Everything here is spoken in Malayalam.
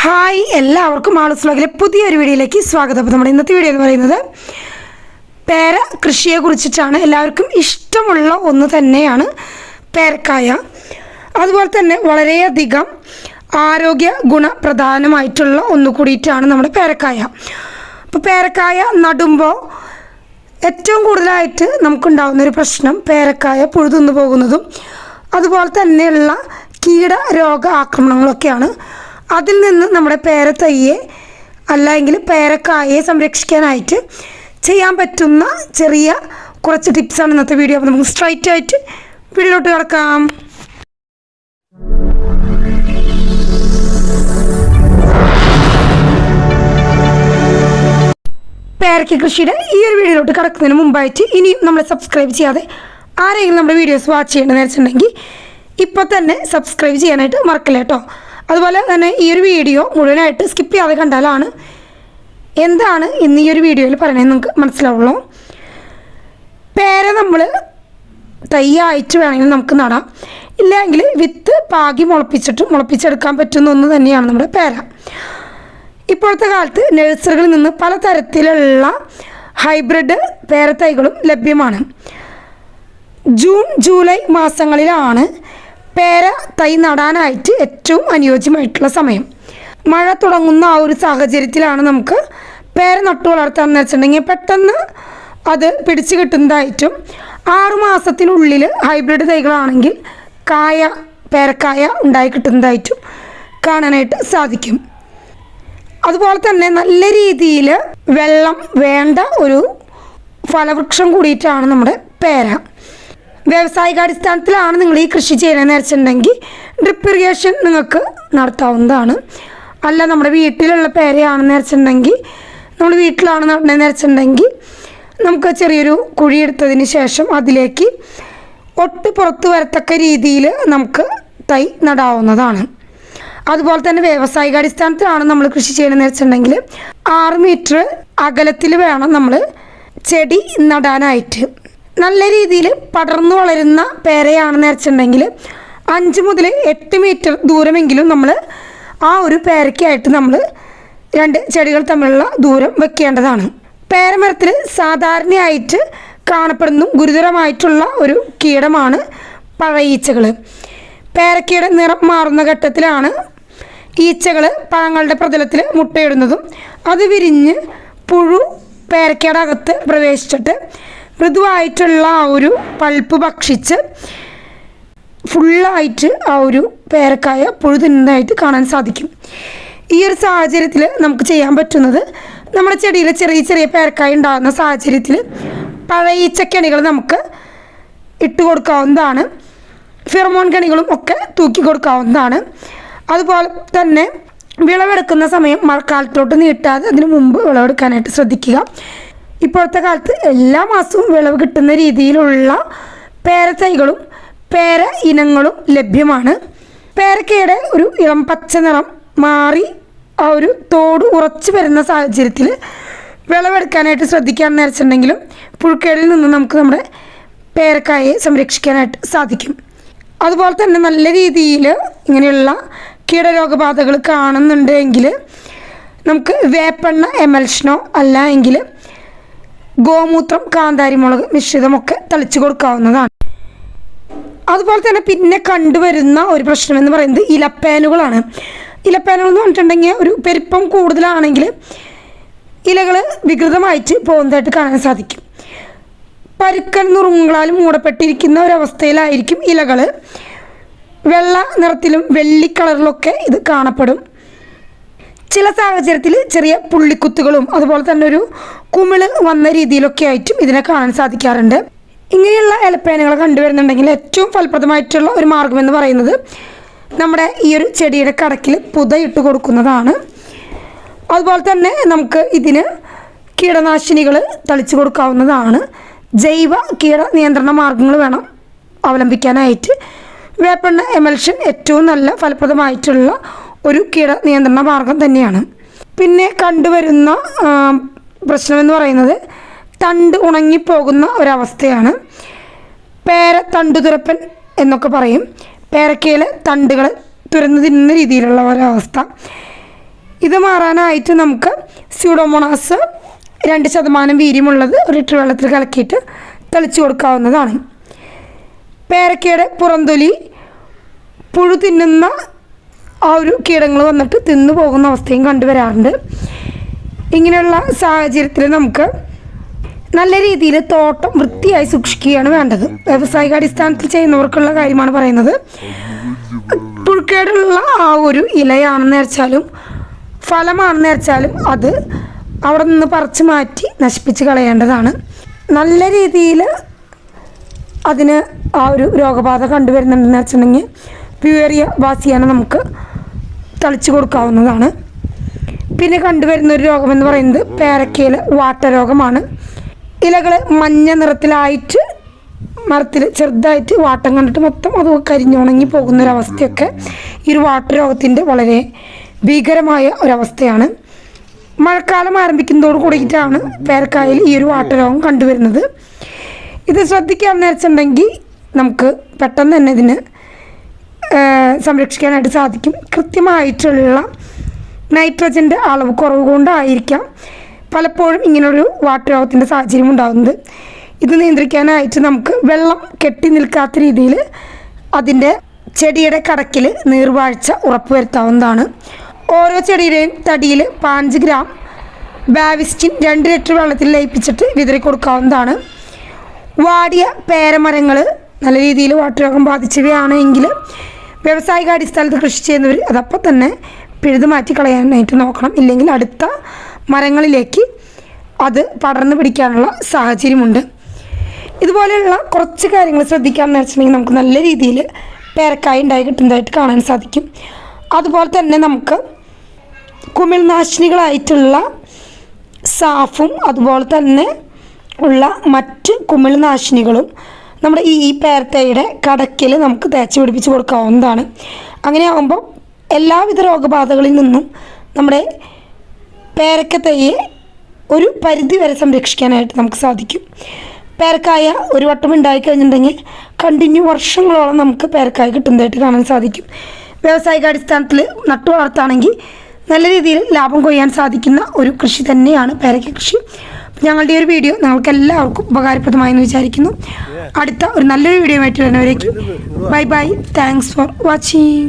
ഹായ് എല്ലാവർക്കും ആളുസ് വ്ലോഗിലെ പുതിയൊരു വീഡിയോയിലേക്ക് സ്വാഗതം. അപ്പോൾ നമ്മുടെ ഇന്നത്തെ വീഡിയോ എന്ന് പറയുന്നത് പേര കൃഷിയെ കുറിച്ചിട്ടാണ്. എല്ലാവർക്കും ഇഷ്ടമുള്ള ഒന്ന് തന്നെയാണ് പേരക്കായ. അതുപോലെ തന്നെ വളരെയധികം ആരോഗ്യ ഗുണപ്രധാനമായിട്ടുള്ള ഒന്ന് കൂടിയിട്ടാണ് നമ്മുടെ പേരക്കായ. അപ്പോൾ പേരക്കായ നടുമ്പോൾ ഏറ്റവും കൂടുതലായിട്ട് നമുക്കുണ്ടാകുന്നൊരു പ്രശ്നം പേരക്കായ പുഴുതുന്നു പോകുന്നതും അതുപോലെ തന്നെയുള്ള കീടരോഗ ആക്രമണങ്ങളൊക്കെയാണ് അതിൽ നിന്ന് നമ്മുടെ പേരത്തയ്യെ അല്ലെങ്കിൽ പേരക്കായെ സംരക്ഷിക്കാനായിട്ട് ചെയ്യാൻ പറ്റുന്ന ചെറിയ കുറച്ച് ടിപ്സാണ് ഇന്നത്തെ വീഡിയോ. അപ്പോൾ നമുക്ക് സ്ട്രൈറ്റ് ആയിട്ട് വീഡിയോട്ട് കിടക്കാം. പേരക്ക കൃഷിയുടെ ഈ ഒരു വീഡിയോയിലോട്ട് കിടക്കുന്നതിന് മുമ്പായിട്ട് ഇനിയും നമ്മൾ സബ്സ്ക്രൈബ് ചെയ്യാതെ ആരെങ്കിലും നമ്മുടെ വീഡിയോസ് വാച്ച് ചെയ്യേണ്ടതെന്ന് വെച്ചിട്ടുണ്ടെങ്കിൽ ഇപ്പോൾ തന്നെ സബ്സ്ക്രൈബ് ചെയ്യാനായിട്ട് മറക്കില്ല കേട്ടോ അതുപോലെ തന്നെ ഈ ഒരു വീഡിയോ മുഴുവനായിട്ട് സ്കിപ്പ് ചെയ്യാതെ കണ്ടാലാണ് എന്താണ് ഇന്ന് ഈ ഒരു വീഡിയോയിൽ പറയണതെന്ന് നിങ്ങൾക്ക് മനസ്സിലാവുള്ളൂ. പേര നമ്മൾ തയ്യായിട്ട് വേണമെങ്കിൽ നമുക്ക് നടാം. ഇല്ലെങ്കിൽ വിത്ത് പാകി മുളപ്പിച്ചിട്ട് മുളപ്പിച്ചെടുക്കാൻ പറ്റുന്ന ഒന്ന് തന്നെയാണ് നമ്മുടെ പേര. ഇപ്പോഴത്തെ കാലത്ത് നഴ്സറികളിൽ നിന്ന് പലതരത്തിലുള്ള ഹൈബ്രിഡ് പേരത്തൈകളും ലഭ്യമാണ്. ജൂൺ ജൂലൈ മാസങ്ങളിലാണ് പേര തൈ നടാനായിട്ട് ഏറ്റവും അനുയോജ്യമായിട്ടുള്ള സമയം. മഴ തുടങ്ങുന്ന ആ ഒരു സാഹചര്യത്തിലാണ് നമുക്ക് പേര നട്ടു വളർത്താമെന്ന് വെച്ചിട്ടുണ്ടെങ്കിൽ പെട്ടെന്ന് അത് പിടിച്ചു കിട്ടുന്നതായിട്ടും ആറുമാസത്തിനുള്ളിൽ ഹൈബ്രിഡ് തൈകളാണെങ്കിൽ കായ പേരക്കായ ഉണ്ടായി കിട്ടുന്നതായിട്ടും കാണാനായിട്ട് സാധിക്കും. അതുപോലെ തന്നെ നല്ല രീതിയിൽ വെള്ളം വേണ്ട ഒരു ഫലവൃക്ഷം കൂടിയിട്ടാണ് നമ്മുടെ പേര. വ്യാവസായികാടിസ്ഥാനത്തിലാണ് നിങ്ങൾ ഈ കൃഷി ചെയ്യണമെന്ന് വെച്ചിട്ടുണ്ടെങ്കിൽ ഡ്രിപ്പ് ഇറിഗേഷൻ നിങ്ങൾക്ക് നടത്താവുന്നതാണ്. അല്ല നമ്മുടെ വീട്ടിലുള്ള പേരയാണെന്ന് വെച്ചിട്ടുണ്ടെങ്കിൽ നമ്മൾ വീട്ടിലാണ് നടണമെന്ന് വെച്ചിട്ടുണ്ടെങ്കിൽ നമുക്ക് ചെറിയൊരു കുഴി എടുത്തതിന് ശേഷം അതിലേക്ക് ഒട്ട് പുറത്ത് വരത്തക്ക രീതിയിൽ നമുക്ക് തൈ നടാവുന്നതാണ്. അതുപോലെ തന്നെ വ്യാവസായിക അടിസ്ഥാനത്തിലാണ് നമ്മൾ കൃഷി ചെയ്യണമെന്ന് വെച്ചിട്ടുണ്ടെങ്കിൽ ആറ് മീറ്റർ അകലത്തിൽ വേണം നമ്മൾ ചെടി നടാനായിട്ട്. നല്ല രീതിയിൽ പടർന്നു വളരുന്ന പേരയാണെന്ന് വെച്ചിട്ടുണ്ടെങ്കിൽ അഞ്ച് മുതൽ എട്ട് മീറ്റർ ദൂരമെങ്കിലും നമ്മൾ ആ ഒരു പേരയ്ക്കായിട്ട് നമ്മൾ രണ്ട് ചെടികൾ തമ്മിലുള്ള ദൂരം വെക്കേണ്ടതാണ്. പേരമരത്തിൽ സാധാരണയായിട്ട് കാണപ്പെടുന്ന ഗുരുതരമായിട്ടുള്ള ഒരു കീടമാണ് പഴയീച്ചകൾ. പേരക്കയുടെ നിറം മാറുന്ന ഘട്ടത്തിലാണ് ഈച്ചകൾ പഴങ്ങളുടെ പ്രതലത്തിൽ മുട്ടയിടുന്നതും. അത് വിരിഞ്ഞ് പുഴു പേരക്കയുടെ അകത്ത് പ്രവേശിച്ചിട്ട് മൃദുവായിട്ടുള്ള ആ ഒരു പൾപ്പ് ഭക്ഷിച്ച് ഫുള്ളായിട്ട് ആ ഒരു പേരക്കായ പുഴു തിന്നുന്നതായിട്ട് കാണാൻ സാധിക്കും. ഈ ഒരു സാഹചര്യത്തിൽ നമുക്ക് ചെയ്യാൻ പറ്റുന്നത് നമ്മുടെ ചെടിയിൽ ചെറിയ ചെറിയ പേരക്കായ ഉണ്ടാകുന്ന സാഹചര്യത്തിൽ പഴയീച്ചക്കണികൾ നമുക്ക് ഇട്ട് കൊടുക്കാവുന്നതാണ്. ഫിറമോൺ കണികളും ഒക്കെ തൂക്കി കൊടുക്കാവുന്നതാണ്. അതുപോലെ തന്നെ വിളവെടുക്കുന്ന സമയം മഴക്കാലത്തോട്ട് നീട്ടാതെ അതിന് മുമ്പ് വിളവെടുക്കാനായിട്ട് ശ്രദ്ധിക്കുക. ഇപ്പോഴത്തെ കാലത്ത് എല്ലാ മാസവും വിളവ് കിട്ടുന്ന രീതിയിലുള്ള പേരത്തൈകളും പേര ഇനങ്ങളും ലഭ്യമാണ്. പേരക്കയുടെ ഒരു ഇളം പച്ച നിറം മാറി ആ ഒരു തോട് ഉറച്ചു വരുന്ന സാഹചര്യത്തിൽ വിളവെടുക്കാനായിട്ട് ശ്രദ്ധിക്കാമെന്ന് വെച്ചിട്ടുണ്ടെങ്കിലും പുഴുക്കേടിൽ നിന്ന് നമുക്ക് നമ്മുടെ പേരക്കായെ സംരക്ഷിക്കാനായിട്ട് സാധിക്കും. അതുപോലെ തന്നെ നല്ല രീതിയിൽ ഇങ്ങനെയുള്ള കീടരോഗബാധകൾ കാണുന്നുണ്ടെങ്കിൽ നമുക്ക് വേപ്പെണ്ണ എമൽഷനോ അല്ല എങ്കിൽ ഗോമൂത്രം കാന്താരിമുളക് മിശ്രിതമൊക്കെ തളിച്ചു കൊടുക്കാവുന്നതാണ്. അതുപോലെ തന്നെ പിന്നെ കണ്ടുവരുന്ന ഒരു പ്രശ്നം എന്ന് പറയുന്നത് ഇലപ്പാനുകളാണ്. ഇലപ്പേനുകൾ എന്ന് പറഞ്ഞിട്ടുണ്ടെങ്കിൽ ഒരു പെരുപ്പം കൂടുതലാണെങ്കിൽ ഇലകൾ വികൃതമായിട്ട് പോകുന്നതായിട്ട് കാണാൻ സാധിക്കും. പരുക്കൻ നുറുങ്ങളാൽ മൂടപ്പെട്ടിരിക്കുന്ന ഒരവസ്ഥയിലായിരിക്കും ഇലകൾ വെള്ള നിറത്തിലും വെള്ളി കളറിലൊക്കെ ഇത് കാണപ്പെടും. ചില സാഹചര്യത്തിൽ ചെറിയ പുള്ളിക്കുത്തുകളും അതുപോലെ തന്നെ ഒരു കുമിൾ വന്ന രീതിയിലൊക്കെ ആയിട്ടും ഇതിനെ കാണാൻ സാധിക്കാറുണ്ട്. ഇങ്ങനെയുള്ള ഇലപ്പേനകൾ കണ്ടുവരുന്നുണ്ടെങ്കിൽ ഏറ്റവും ഫലപ്രദമായിട്ടുള്ള ഒരു മാർഗം എന്ന് പറയുന്നത് നമ്മുടെ ഈ ഒരു ചെടിയുടെ കടക്കിൽ പുതയിട്ട് കൊടുക്കുന്നതാണ്. അതുപോലെ തന്നെ നമുക്ക് ഇതിന് കീടനാശിനികൾ തളിച്ചു കൊടുക്കാവുന്നതാണ്. ജൈവ കീട നിയന്ത്രണ മാർഗങ്ങൾ വേണം അവലംബിക്കാനായിട്ട്. വേപ്പെണ്ണ എമൽഷൻ ഏറ്റവും നല്ല ഫലപ്രദമായിട്ടുള്ള ഒരു കീട നിയന്ത്രണ മാർഗം തന്നെയാണ്. പിന്നെ കണ്ടുവരുന്ന പ്രശ്നമെന്ന് പറയുന്നത് തണ്ട് ഉണങ്ങിപ്പോകുന്ന ഒരവസ്ഥയാണ്. പേര തണ്ടുതുരപ്പൻ എന്നൊക്കെ പറയും. പേരക്കയിലെ തണ്ടുകൾ തുരന്നു തിന്നുന്ന രീതിയിലുള്ള ഒരവസ്ഥ. ഇത് മാറാനായിട്ട് നമുക്ക് സ്യൂഡോമോണാസ് രണ്ട് ശതമാനം വീര്യമുള്ളത് ഒരു ലിറ്റർ വെള്ളത്തിൽ കലക്കിയിട്ട് തെളിച്ചു കൊടുക്കാവുന്നതാണ്. പേരക്കയുടെ പുറന്തൊലി പുഴു തിന്നുന്ന ആ ഒരു കീടങ്ങൾ വന്നിട്ട് തിന്നു പോകുന്ന അവസ്ഥയും കണ്ടുവരാറുണ്ട്. ഇങ്ങനെയുള്ള സാഹചര്യത്തിൽ നമുക്ക് നല്ല രീതിയിൽ തോട്ടം വൃത്തിയായി സൂക്ഷിക്കുകയാണ് വേണ്ടത്. വ്യാവസായിക അടിസ്ഥാനത്തിൽ ചെയ്യുന്നവർക്കുള്ള കാര്യമാണ് പറയുന്നത്. പുഴുക്കേടുള്ള ആ ഒരു ഇലയാണെന്ന് വെച്ചാലും ഫലമാണെന്ന് വെച്ചാലും അത് അവിടെ നിന്ന് പറിച്ചു മാറ്റി നശിപ്പിച്ച് കളയേണ്ടതാണ്. നല്ല രീതിയിൽ അതിന് ആ ഒരു രോഗബാധ കണ്ടുവരുന്നുണ്ടെന്ന് വെച്ചിട്ടുണ്ടെങ്കിൽ പ്യൂരിയ വാസിയാണ് നമുക്ക് തളിച്ചു കൊടുക്കാവുന്നതാണ്. പിന്നെ കണ്ടുവരുന്ന ഒരു രോഗമെന്ന് പറയുന്നത് പേരക്കയിൽ വാട്ടരോഗമാണ് ഇലകൾ മഞ്ഞ നിറത്തിലായിട്ട് മരത്തിൽ ചെറുതായിട്ട് വാട്ടം കണ്ടിട്ട് മൊത്തം അത് കരിഞ്ഞുണങ്ങി പോകുന്ന ഒരവസ്ഥയൊക്കെ ഈ ഒരു വാട്ടരോഗത്തിന്റെ വളരെ ഭീകരമായ ഒരവസ്ഥയാണ്. മഴക്കാലം ആരംഭിക്കുന്നതോട് കൂടിയിട്ടാണ് പേരക്കായിൽ ഈ ഒരു വാട്ടരോഗം കണ്ടുവരുന്നത്. ഇത് ശ്രദ്ധിക്കാമെന്ന് വെച്ചിട്ടുണ്ടെങ്കിൽ നമുക്ക് പെട്ടെന്ന് തന്നെ ഇതിന് സംരക്ഷിക്കാനായിട്ട് സാധിക്കും. കൃത്യമായിട്ടുള്ള നൈട്രജന്റെ അളവ് കുറവ് കൊണ്ടായിരിക്കാം പലപ്പോഴും ഇങ്ങനൊരു വാട്ടർ രോഗത്തിന്റെ സാഹചര്യം ഉണ്ടാകുന്നത്. ഇത് നിയന്ത്രിക്കാനായിട്ട് നമുക്ക് വെള്ളം കെട്ടി നിൽക്കാത്ത രീതിയിൽ അതിന്റെ ചെടിയുടെ കടക്കിൽ നീർവാഴ്ച ഉറപ്പുവരുത്താവുന്നതാണ്. ഓരോ ചെടിയുടെയും തടിയിൽ പാഞ്ച് ഗ്രാം ബാവിസ്റ്റിൻ രണ്ട് ലിറ്റർ വെള്ളത്തിൽ ലയിപ്പിച്ചിട്ട് വിതറി കൊടുക്കാവുന്നതാണ്. വാടിയ പേരമരങ്ങൾ നല്ല രീതിയിൽ വാട്ടർ രോഗം ബാധിച്ചവയാണെങ്കിൽ വ്യാവസായിക അടിസ്ഥാനത്തിൽ കൃഷി ചെയ്യുന്നവർ അതപ്പം തന്നെ പിഴുതു മാറ്റി കളയാനായിട്ട് നോക്കണം. ഇല്ലെങ്കിൽ അടുത്ത മരങ്ങളിലേക്ക് അത് പടർന്നു പിടിക്കാനുള്ള സാഹചര്യമുണ്ട്. ഇതുപോലെയുള്ള കുറച്ച് കാര്യങ്ങൾ ശ്രദ്ധിക്കാമെന്ന് വെച്ചിട്ടുണ്ടെങ്കിൽ നമുക്ക് നല്ല രീതിയിൽ പേരക്കായ ഉണ്ടായി കിട്ടുന്നതായിട്ട് കാണാൻ സാധിക്കും. അതുപോലെ തന്നെ നമുക്ക് കുമിൾനാശിനികളായിട്ടുള്ള സാഫും അതുപോലെ തന്നെ ഉള്ള മറ്റ് കുമിൾനാശിനികളും നമ്മുടെ ഈ ഈ പേരത്തയുടെ കടക്കിൽ നമുക്ക് തേച്ച് പിടിപ്പിച്ച് കൊടുക്കാവുന്നതാണ്. അങ്ങനെയാകുമ്പോൾ എല്ലാവിധ രോഗബാധകളിൽ നിന്നും നമ്മുടെ പേരക്ക തൈയെ ഒരു പരിധി വരെ സംരക്ഷിക്കാനായിട്ട് നമുക്ക് സാധിക്കും. പേരക്കായ ഒരു വട്ടം ഉണ്ടായി കഴിഞ്ഞിട്ടുണ്ടെങ്കിൽ കണ്ടിന്യൂ വർഷങ്ങളോളം നമുക്ക് പേരക്കായ കിട്ടുന്നതായിട്ട് കാണാൻ സാധിക്കും. വ്യാവസായിക അടിസ്ഥാനത്തിൽ നട്ടു വളർത്താണെങ്കിൽ നല്ല രീതിയിൽ ലാഭം കൊയ്യാൻ സാധിക്കുന്ന ഒരു കൃഷി തന്നെയാണ് പേരക്ക കൃഷി. ഞങ്ങളുടെ ഒരു വീഡിയോ നിങ്ങൾക്ക് എല്ലാവർക്കും ഉപകാരപ്രദമായെന്ന് വിചാരിക്കുന്നു. അടുത്ത ഒരു നല്ലൊരു വീഡിയോ ആയിട്ട് വരുന്നവരേക്കും bye bye. Thanks for watching